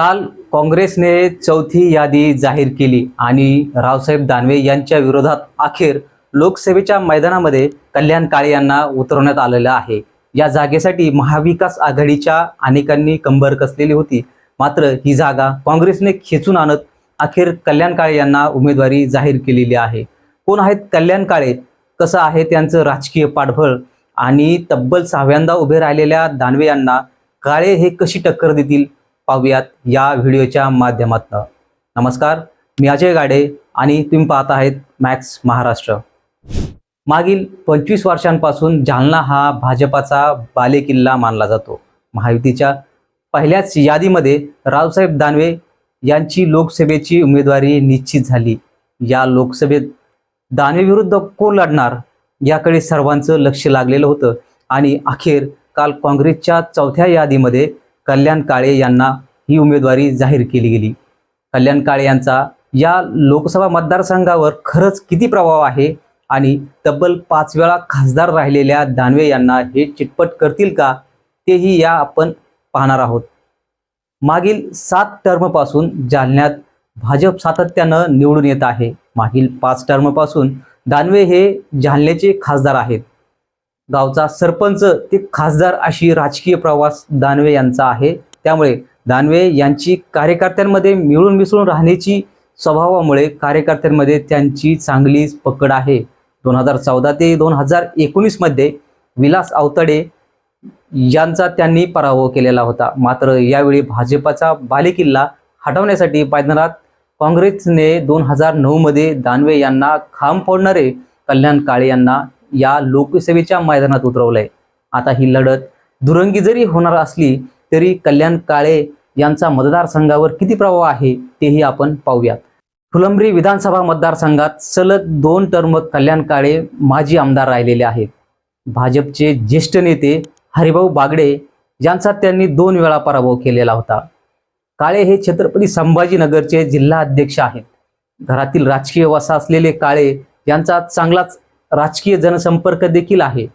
काल काँग्रेसने चौथी यादी जाहीर केली आणि रावसाहेब दानवे यांच्या विरोधात अखेर लोकसभेच्या मैदानामध्ये कल्याण काळे यांना उतरवण्यात आलेलं आहे. या जागेसाठी महाविकास आघाडीच्या अनेकांनी कंबर कसलेली होती. मात्र ही जागा काँग्रेसने खेचून आणत अखेर कल्याण काळे यांना उमेदवारी जाहीर केलेली आहे. कोण आहेत कल्याण काळे? कसं आहे त्यांचं राजकीय पाठबळ? आणि तब्बल सहाव्यांदा उभे राहिलेल्या दानवे यांना काळे हे कशी टक्कर देतील? पाहूयात या व्हिडिओच्या माध्यमातून. नमस्कार मी अजय गाडे आणि तुम्ही पाहत आहेत मॅक्स महाराष्ट्र. मागील पंचवीस वर्षांपासून जालना हा भाजपाचा बालेकिल्ला मानला जातो. महायुतीच्या पहिल्याच यादीमध्ये रावसाहेब दानवे यांची लोकसभेची उमेदवारी निश्चित झाली. या लोकसभेत दानवे विरुद्ध कोण लढणार याकडे सर्वांचं लक्ष लागलेलं होतं आणि अखेर काल काँग्रेसच्या चौथ्या यादीमध्ये कल्याण काळे यांना ही उमेदवारी जाहीर केली गेली. कल्याण काळे यांचा या लोकसभा मतदारसंघावर खरंच किती प्रभाव आहे आणि तब्बल पाच वेळा खासदार राहिलेल्या दानवे यांना हे चिटपट करतील का तेही या आपण पाहणार आहोत. मागील सात टर्मपासून जालन्यात भाजप सातत्यानं निवडून येत आहे. मागील पाच टर्मपासून दानवे हे जालन्याचे खासदार आहेत. गावचा सरपंच ते खासदार अशी राजकीय प्रवास दानवे यांचा आहे. त्यामुळे दानवे यांची कार्यकर्त्यांमध्ये मिळून मिसळून राहण्याची स्वभावामुळे कार्यकर्त्यांमध्ये त्यांची चांगलीच पकड आहे. दोन हजार चौदा ते दोन हजार एकोणीसमध्ये विलास आवतडे यांचा त्यांनी पराभव केलेला होता. मात्र यावेळी भाजपाचा बालेकिल्ला हटवण्यासाठी पायदनात काँग्रेसने दोन हजार नऊमध्ये दानवे यांना खांब फोडणारे कल्याण काळे यांना या लोकसेवेच्या मैदानात उतरवलंय. आता ही लढत दुरंगी जरी होणार असली तरी कल्याण काळे यांचा मतदारसंघावर किती प्रभाव आहे तेही आपण पाहूयात. फुलंब्री विधानसभा मतदारसंघात सलग दोन टर्म कल्याण काळे माजी आमदार राहिलेले आहेत. भाजपचे ज्येष्ठ नेते हरिभाऊ बागडे यांचा त्यांनी दोन वेळा पराभव केलेला होता. काळे हे छत्रपती संभाजीनगरचे जिल्हा अध्यक्ष आहेत. घरातील राजकीय वसा असलेले काळे यांचा चांगलाच राजकीय जनसंपर्क देखील आहे.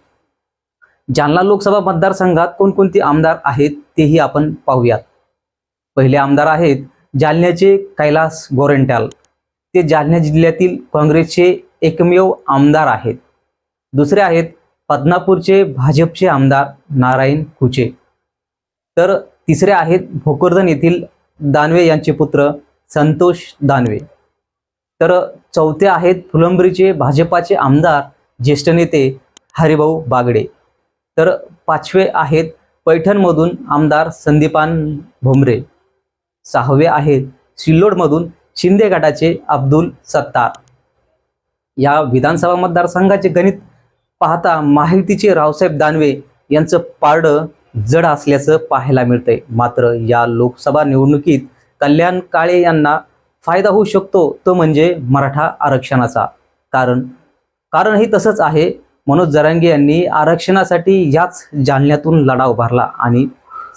जालना लोकसभा मतदारसंघात कोणकोणते आमदार आहेत तेही आपण पाहूयात. पहिले आमदार आहेत जालन्याचे कैलास गोरेंट्याल. ते जालना जिल्ह्यातील काँग्रेसचे एकमेव आमदार आहेत. दुसरे आहेत पदनापूरचे भाजपचे आमदार नारायण कुचे. तर तिसरे आहेत भोकरदन येथील दानवे यांचे पुत्र संतोष दानवे. तर चौथे आहेत फुलंब्रीचे भाजपाचे आमदार ज्येष्ठ नेते हरिभाऊ बागडे. तर पाचवे आहेत पैठणमधून आमदार संदीपान भोमरे. सहावे आहेत सिल्लोडमधून शिंदे गटाचे अब्दुल सत्तार. या विधानसभा मतदारसंघाचे गणित पाहता माहितीचे रावसाहेब दानवे यांचं पारडं जड असल्याचं पाहायला मिळतंय. मात्र या लोकसभा निवडणुकीत कल्याण काळे यांना फायदा होऊ शकतो तो म्हणजे मराठा आरक्षणाचा. कारण कारणही तसंच आहे. मनोज जरांगे यांनी आरक्षणासाठी याच जालन्यातून लढा उभारला आणि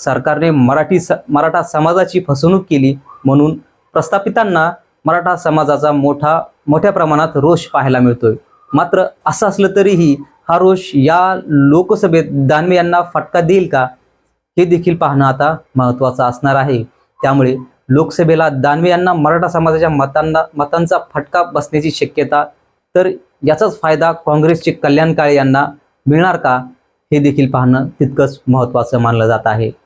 सरकारने मराठी स मराठा समाजाची फसवणूक केली म्हणून प्रस्थापितांना मराठा समाजाचा मोठा मोठ्या प्रमाणात रोष पाहायला मिळतोय. मात्र असं असलं तरीही हा रोष या लोकसभेत दानवे यांना फटका देईल का हे देखील पाहणं आता महत्त्वाचं असणार आहे. त्यामुळे लोकसभेला दानवे यांना मराठा समाजाच्या मतांना मतांचा फटका बसण्याची शक्यता तर याचाच फायदा काँग्रेसचे कल्याण काळे यांना मिळणार का? हे देखील पाहणं तितकंच महत्त्वाचं मानलं जात आहे.